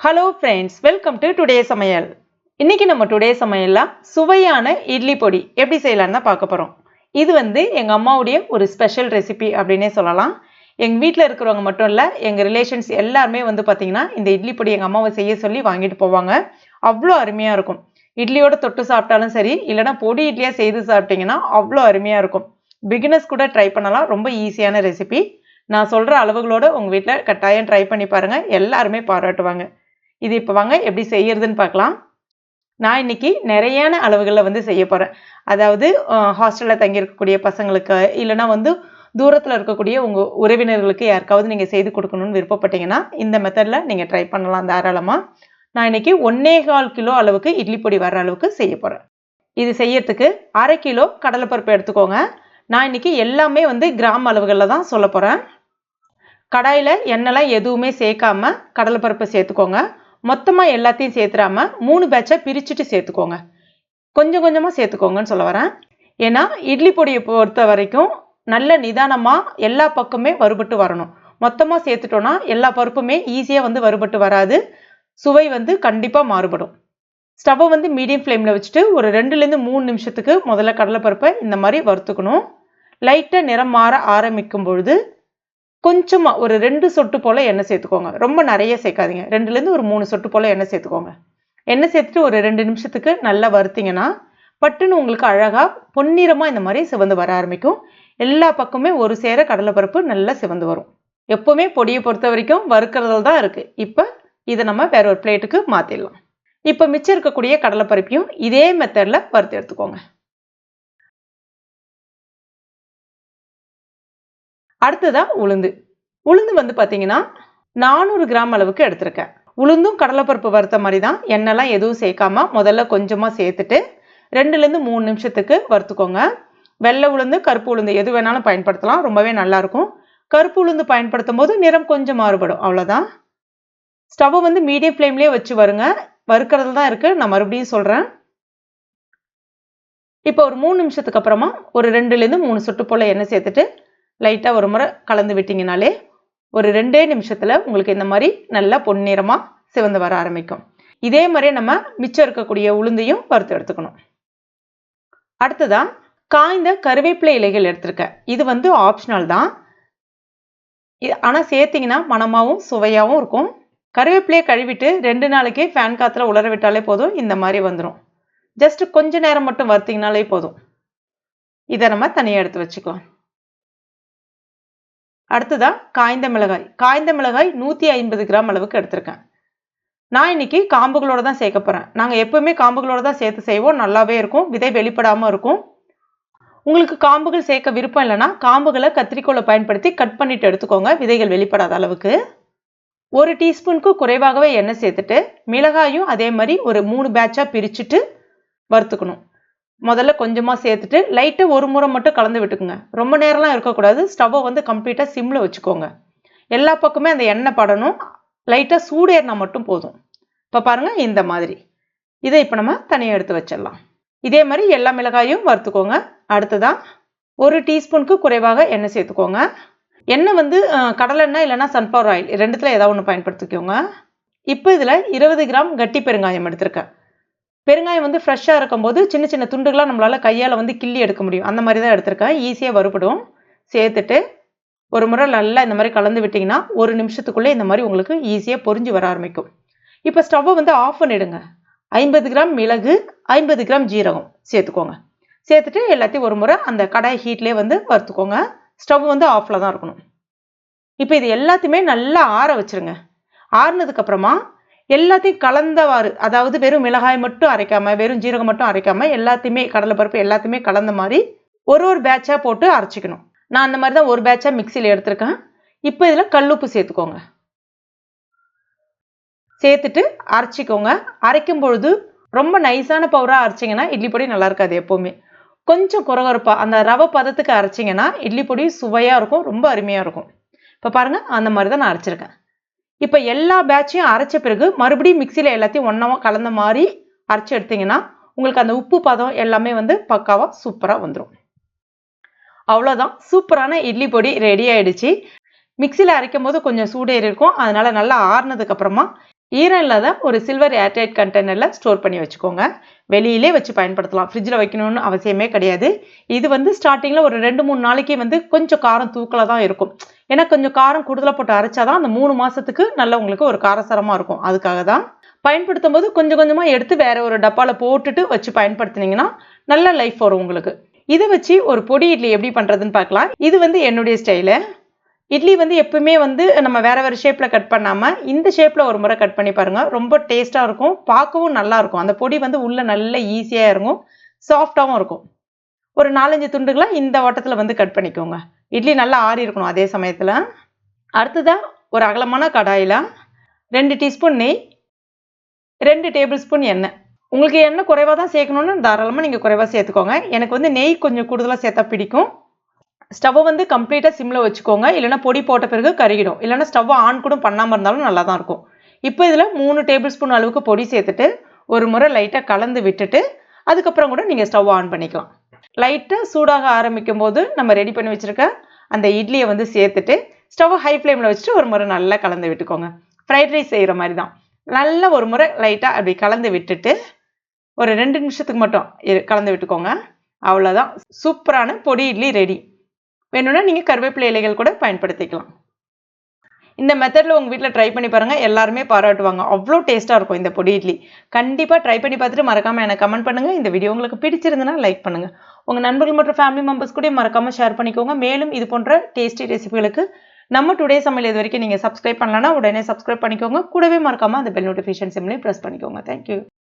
Hello friends welcome to today சமையல் இன்றைக்கி நம்ம டுடே சமையல்லாம் சுவையான இட்லி பொடி எப்படி செய்யலான்னு தான் பார்க்க போகிறோம் இது வந்து எங்கள் அம்மாவுடைய ஒரு ஸ்பெஷல் ரெசிபி அப்படின்னே சொல்லலாம். எங்கள் வீட்டில் இருக்கிறவங்க மட்டும் இல்லை எங்கள் ரிலேஷன்ஸ் எல்லாருமே வந்து பார்த்திங்கன்னா இந்த இட்லி பொடி எங்கள் அம்மாவை செய்ய சொல்லி வாங்கிட்டு போவாங்க. அவ்வளோ அருமையாக இருக்கும். இட்லியோட தொட்டு சாப்பிட்டாலும் சரி இல்லைனா பொடி இட்லியாக செய்து சாப்பிட்டிங்கன்னா அவ்வளோ அருமையாக இருக்கும். பிகினர்ஸ் கூட ட்ரை பண்ணலாம். ரொம்ப ஈஸியான ரெசிபி நான் சொல்கிற அளவுகளோட உங்கள் வீட்டில் கட்டாயம் ட்ரை பண்ணி பாருங்கள் எல்லாருமே பாராட்டுவாங்க. இது இப்போ வாங்க எப்படி செய்யறதுன்னு பார்க்கலாம். நான் இன்னைக்கு நிறையான அளவுகளில் வந்து செய்ய போகிறேன் அதாவது ஹாஸ்டலில் தங்கியிருக்கக்கூடிய பசங்களுக்கு இல்லைனா வந்து தூரத்தில் இருக்கக்கூடிய உங்கள் உறவினர்களுக்கு யாருக்காவது நீங்கள் செய்து கொடுக்கணும்னு விருப்பப்பட்டீங்கன்னா இந்த மெத்தடில் நீங்கள் ட்ரை பண்ணலாம் தாராளமாக நான் இன்னைக்கு ஒன்னே கால் கிலோ அளவுக்கு இட்லி பொடி வர அளவுக்கு செய்ய போகிறேன் இது செய்யறதுக்கு அரை கிலோ கடலைப்பருப்பு எடுத்துக்கோங்க. நான் இன்னைக்கு எல்லாமே வந்து கிராம் அளவுகளில் தான் சொல்ல போகிறேன் கடாயில் எண்ணெய்லாம் எதுவுமே சேர்க்காம கடலைப்பருப்பு சேர்த்துக்கோங்க. மொத்தமாக எல்லாத்தையும் சேர்த்துடாம மூணு பேட்சை பிரிச்சுட்டு சேர்த்துக்கோங்க. கொஞ்சம் கொஞ்சமாக சேர்த்துக்கோங்கன்னு சொல்ல வரேன். ஏன்னா இட்லி பொடியை பொறுத்த வரைக்கும் நல்ல நிதானமாக எல்லா பக்கமே வறுபட்டு வரணும். மொத்தமாக சேர்த்துட்டோன்னா எல்லா பருப்புமே ஈஸியாக வந்து வறுபட்டு வராது. சுவை வந்து கண்டிப்பாக மாறுபடும். ஸ்டவ்வை வந்து மீடியம் ஃப்ளேமில் வச்சுட்டு ஒரு ரெண்டுலேருந்து மூணு நிமிஷத்துக்கு முதல்ல கடலைப்பருப்பை இந்த மாதிரி வறுத்துக்கணும். லைட்டாக நிறம் மாற ஆரம்பிக்கும் பொழுது கொஞ்சமாக ஒரு ரெண்டு சொட்டு போல் எண்ணெய் சேர்த்துக்கோங்க. ரொம்ப நிறைய சேர்க்காதீங்க. ரெண்டுலேருந்து ஒரு மூணு சொட்டு போல் எண்ணெய் சேர்த்துக்கோங்க. எண்ணெய் சேர்த்துட்டு ஒரு ரெண்டு நிமிஷத்துக்கு நல்லா வறுத்திங்கன்னா பட்டுன்னு உங்களுக்கு அழகாக பொன்னிறமாக இந்த மாதிரி சிவந்து வர ஆரம்பிக்கும். எல்லா பக்கமே ஒரு சேர கடலைப்பருப்பு நல்லா சிவந்து வரும். எப்போவுமே பொடியை பொறுத்த வரைக்கும் வறுக்கிறதுல தான் இருக்குது இப்போ இதை நம்ம வேற ஒரு பிளேட்டுக்கு மாற்றிடலாம் இப்போ மிச்சம் இருக்கக்கூடிய கடலைப்பருப்பையும் இதே மெத்தடில் வறுத்து எடுத்துக்கோங்க. அடுத்ததாக உளுந்து. உளுந்து வந்து பார்த்தீங்கன்னா நானூறு கிராம் அளவுக்கு எடுத்திருக்கேன். உளுந்தும் கடலைப்பருப்பு வறுத்த மாதிரி தான் எண்ணெய்லாம் எதுவும் சேர்க்காம முதல்ல கொஞ்சமாக சேர்த்துட்டு ரெண்டுலேருந்து மூணு நிமிஷத்துக்கு வறுத்துக்கோங்க. வெள்ளை உளுந்து கருப்பு உளுந்து எது வேணாலும் பயன்படுத்தலாம். ரொம்பவே நல்லாயிருக்கும். கருப்பு உளுந்து பயன்படுத்தும் போது நிறம் கொஞ்சம் மாறுபடும். அவ்வளோதான் ஸ்டவ்வை வந்து மீடியம் ஃப்ளேம்லேயே வச்சு வருங்க. வறுக்கிறது தான் இருக்குது நான் மறுபடியும் சொல்கிறேன் இப்போ ஒரு மூணு நிமிஷத்துக்கு அப்புறமா ஒரு ரெண்டுலேருந்து மூணு சுட்டு போல் எண்ணெய் சேர்த்துட்டு லைட்டாக ஒரு முறை கலந்து விட்டிங்கனாலே ஒரு ரெண்டே நிமிஷத்தில் உங்களுக்கு இந்த மாதிரி நல்லா பொன்னிறமாக சிவந்து வர ஆரம்பிக்கும். இதே மாதிரி நம்ம மிச்சம் இருக்கக்கூடிய உளுந்தையும் வறுத்து எடுத்துக்கணும். அடுத்ததான் காய்ந்த கருவேப்பிலை இலைகள் எடுத்திருக்கேன் இது வந்து ஆப்ஷனல் தான். ஆனால் சேர்த்திங்கன்னா மனமாகவும் சுவையாகவும் இருக்கும். கருவேப்பிலையை கழுவிட்டு ரெண்டு நாளைக்கு ஃபேன் காற்றுல உலர விட்டாலே போதும். இந்த மாதிரி வந்துடும் ஜஸ்ட் கொஞ்ச நேரம் மட்டும் வறுத்திங்கனாலே போதும். இதை நம்ம தனியாக எடுத்து வச்சுக்கலாம். அடுத்ததாக காய்ந்த மிளகாய். காய்ந்த மிளகாய் நூற்றி ஐம்பது கிராம் அளவுக்கு எடுத்திருக்கேன். நான் இன்னைக்கு காம்புகளோட தான் சேர்க்க போகிறேன் நாங்கள் எப்போவுமே காம்புகளோட தான் சேர்த்து செய்வோம். நல்லாவே இருக்கும். விதை வெளிப்படாமல் இருக்கும். உங்களுக்கு காம்புகள் சேர்க்க விருப்பம் இல்லைன்னா காம்புகளை கத்திரிக்கோலை பயன்படுத்தி கட் பண்ணிட்டு எடுத்துக்கோங்க. விதைகள் வெளிப்படாத அளவுக்கு. ஒரு டீஸ்பூனுக்கு குறைவாகவே எண்ணெய் சேர்த்துட்டு மிளகாயும் அதே மாதிரி ஒரு மூணு பேட்சாக பிரிச்சுட்டு வறுத்துக்கணும். முதல்ல கொஞ்சமாக சேர்த்துட்டு லைட்டாக ஒரு முறை மட்டும் கலந்து விட்டுக்குங்க. ரொம்ப நேரம்லாம் இருக்கக்கூடாது. ஸ்டவ்வை வந்து கம்ப்ளீட்டாக சிம்மில் வச்சுக்கோங்க. எல்லா பக்கமே அந்த எண்ணெய் படணும். லைட்டாக சூடேறினா மட்டும் போதும். இப்போ பாருங்கள் இந்த மாதிரி. இதை இப்போ நம்ம தனியாக எடுத்து வச்சிடலாம். இதே மாதிரி எல்லா மிளகாயும் வறுத்துக்கோங்க. அடுத்ததான் ஒரு டீஸ்பூனுக்கு குறைவாக எண்ணெய் சேர்த்துக்கோங்க. எண்ணெய் வந்து கடலெண்ணெய் இல்லைனா சன்ஃப்ளவர் ஆயில் ரெண்டுத்தில் ஏதாவது ஒன்று பயன்படுத்திக்கோங்க. இப்போ இதில் இருபது கிராம் கட்டி பெருங்காயம் எடுத்திருக்கேன். பெருங்காயம் வந்து ஃப்ரெஷ்ஷாக இருக்கும்போது சின்ன சின்ன துண்டுகளாக நம்மளால் கையால் வந்து கிள்ளி எடுக்க முடியும். அந்த மாதிரி தான் எடுத்திருக்கேன் ஈஸியாக வறுபடும். சேர்த்துட்டு ஒரு முறை நல்லா இந்த மாதிரி கலந்து விட்டிங்கன்னா ஒரு நிமிஷத்துக்குள்ளே இந்த மாதிரி உங்களுக்கு ஈஸியாக பொறிஞ்சு வர ஆரம்பிக்கும். இப்போ ஸ்டவ்வை வந்து ஆஃப் பண்ணிவிடுங்க ஐம்பது கிராம் மிளகு ஐம்பது கிராம் ஜீரகம் சேர்த்துக்கோங்க. சேர்த்துட்டு எல்லாத்தையும் ஒரு முறை அந்த கடாய் ஹீட்லேயே வந்து வறுத்துக்கோங்க. ஸ்டவ் வந்து ஆஃபில் தான் இருக்கணும். இப்போ இது எல்லாத்தையுமே நல்லா ஆற வச்சுருங்க. ஆறுனதுக்கப்புறமா எல்லாத்தையும் கலந்தவாறு அதாவது வெறும் மிளகாய் மட்டும் அரைக்காமல் வெறும் ஜீரகம் மட்டும் அரைக்காமல் எல்லாத்தையுமே கடலைப்பருப்பு எல்லாத்தையுமே கலந்த மாதிரி ஒரு ஒரு பேட்சாக போட்டு அரைச்சிக்கணும். நான் அந்த மாதிரி தான் ஒரு பேட்சாக மிக்சியில் எடுத்திருக்கேன். இப்போ இதில் கல்லுப்பு சேர்த்துக்கோங்க. சேர்த்துட்டு அரைச்சிக்கோங்க. அரைக்கும் பொழுது ரொம்ப நைஸான பவுராக அரைச்சிங்கன்னா இட்லி பொடி நல்லா இருக்காது எப்போவுமே. கொஞ்சம் குறகுறப்பாக அந்த ரவை பதத்துக்கு அரைச்சிங்கன்னா இட்லி பொடி சுவையாக இருக்கும் ரொம்ப அருமையாக இருக்கும். இப்போ பாருங்கள் அந்த மாதிரி தான் நான் அரைச்சிருக்கேன். இப்போ எல்லா பேட்சையும் அரைச்ச பிறகு மறுபடியும் மிக்சியில் எல்லாத்தையும் ஒன்றா கலந்த மாதிரி அரைச்சி எடுத்தீங்கன்னா உங்களுக்கு அந்த உப்பு பதம் எல்லாமே வந்து பக்காவாக சூப்பராக வந்துடும் அவ்வளோதான் சூப்பரான இட்லி பொடி ரெடி ஆயிடுச்சு. மிக்சியில் அரைக்கும் போது கொஞ்சம் சூடேறி இருக்கும். அதனால நல்லா ஆறுனதுக்கு அப்புறமா ஈரம் தான் ஒரு சில்வர் ஏர்டைட் கண்டெய்னரில் ஸ்டோர் பண்ணி வச்சுக்கோங்க. வெளியிலே வச்சு பயன்படுத்தலாம். ஃப்ரிட்ஜில் வைக்கணும்னு அவசியமே கிடையாது. இது வந்து ஸ்டார்டிங்கில் ஒரு ரெண்டு மூணு நாளைக்கு வந்து கொஞ்சம் காரம் தூக்கில் தான் இருக்கும். ஏன்னா கொஞ்சம் காரம் கூடுதலாக போட்டு அரைச்சா தான் அந்த மூணு மாதத்துக்கு நல்ல உங்களுக்கு ஒரு காரசாரமாக இருக்கும். அதுக்காக தான் பயன்படுத்தும் போது கொஞ்சம் கொஞ்சமாக எடுத்து வேற ஒரு டப்பாவில் போட்டுட்டு வச்சு பயன்படுத்துனீங்கன்னா நல்ல லைஃப் வரும் உங்களுக்கு. இதை வச்சு ஒரு பொடி இட்லி எப்படி பண்ணுறதுன்னு பார்க்கலாம். இது வந்து என்னுடைய ஸ்டைலு இட்லி வந்து எப்பவுமே வந்து நம்ம வேற வேறு ஷேப்பில் கட் பண்ணாமல் இந்த ஷேப்பில் ஒரு முறை கட் பண்ணி பாருங்கள் ரொம்ப டேஸ்ட்டாக இருக்கும். பார்க்கவும் நல்லா இருக்கும். அந்த பொடி வந்து உள்ளே நல்ல ஈஸியாக இருக்கும் சாஃப்டாகவும் இருக்கும். ஒரு நாலஞ்சு துண்டுகளாக இந்த ஓட்டத்தில் வந்து கட் பண்ணிக்கோங்க. இட்லி நல்லா ஆறி இருக்கணும் அதே சமயத்தில். அடுத்ததாக ஒரு அகலமான கடாயில் ரெண்டு டீஸ்பூன் நெய் ரெண்டு டேபிள் ஸ்பூன் எண்ணெய். உங்களுக்கு எண்ணெய் குறைவாக தான் சேர்க்கணுன்னு தாராளமாக நீங்கள் குறைவாக சேர்த்துக்கோங்க. எனக்கு வந்து நெய் கொஞ்சம் கூடுதலாக சேர்த்தா பிடிக்கும். ஸ்டவ்வை வந்து கம்ப்ளீட்டாக சிம்மில் வச்சுக்கோங்க. இல்லைனா பொடி போட்ட பிறகு கருகிடும். இல்லைனா ஸ்டவ்வை ஆன் கூட பண்ணாமல் இருந்தாலும் நல்லா தான் இருக்கும். இப்போ இதில் மூணு டேபிள் ஸ்பூன் அளவுக்கு பொடி சேர்த்துட்டு ஒரு முறை லைட்டாக கலந்து விட்டுட்டு அதுக்கப்புறம் கூட நீங்கள் ஸ்டவ் ஆன் பண்ணிக்கலாம். லைட்டாக சூடாக ஆரம்பிக்கும் போது நம்ம ரெடி பண்ணி வச்சுருக்க அந்த இட்லியை வந்து சேர்த்துட்டு ஸ்டவ்வை ஹை ஃப்ளேமில் வச்சுட்டு ஒரு முறை நல்லா கலந்து விட்டுக்கோங்க. ஃப்ரைட் ரைஸ் செய்கிற மாதிரி தான் நல்ல ஒரு முறை லைட்டாக அப்படி கலந்து விட்டுட்டு ஒரு ரெண்டு நிமிஷத்துக்கு மட்டும் கலந்து விட்டுக்கோங்க. அவ்வளோதான் சூப்பரான பொடி இட்லி ரெடி. வேணும்னா நீங்கள் கருவேப்பிலை இலைகள் கூட பயன்படுத்திக்கலாம். இந்த மெத்தடில் உங்கள் வீட்டில் ட்ரை பண்ணி பாருங்கள் எல்லாருமே பாராட்டுவாங்க. அவ்வளோ டேஸ்ட்டாக இருக்கும் இந்த பொடி இட்லி. கண்டிப்பாக ட்ரை பண்ணி பார்த்துட்டு மறக்காமல் எனக்கு கமெண்ட் பண்ணுங்கள் இந்த வீடியோ உங்களுக்கு பிடிச்சிருந்துன்னா லைக் பண்ணுங்கள் உங்கள் நண்பர்கள் மற்றும் ஃபேமிலி மெம்பர்ஸ் கூட மறக்காமல் ஷேர் பண்ணிக்கோங்க. மேலும் இது போன்ற டேஸ்டி ரெசிபிகளுக்கு நம்ம டுடே சமையல் இது வரைக்கும் நீங்கள் சப்ஸ்கிரைப் பண்ணலன்னா உடனே சப்ஸ்கிரைப் பண்ணிக்கோங்க. கூடவே மறக்காமல் அந்த பெல் நோட்டிஃபிகேஷன் சிம்லையும் ப்ரெஸ் பண்ணிக்கோங்க. Thank you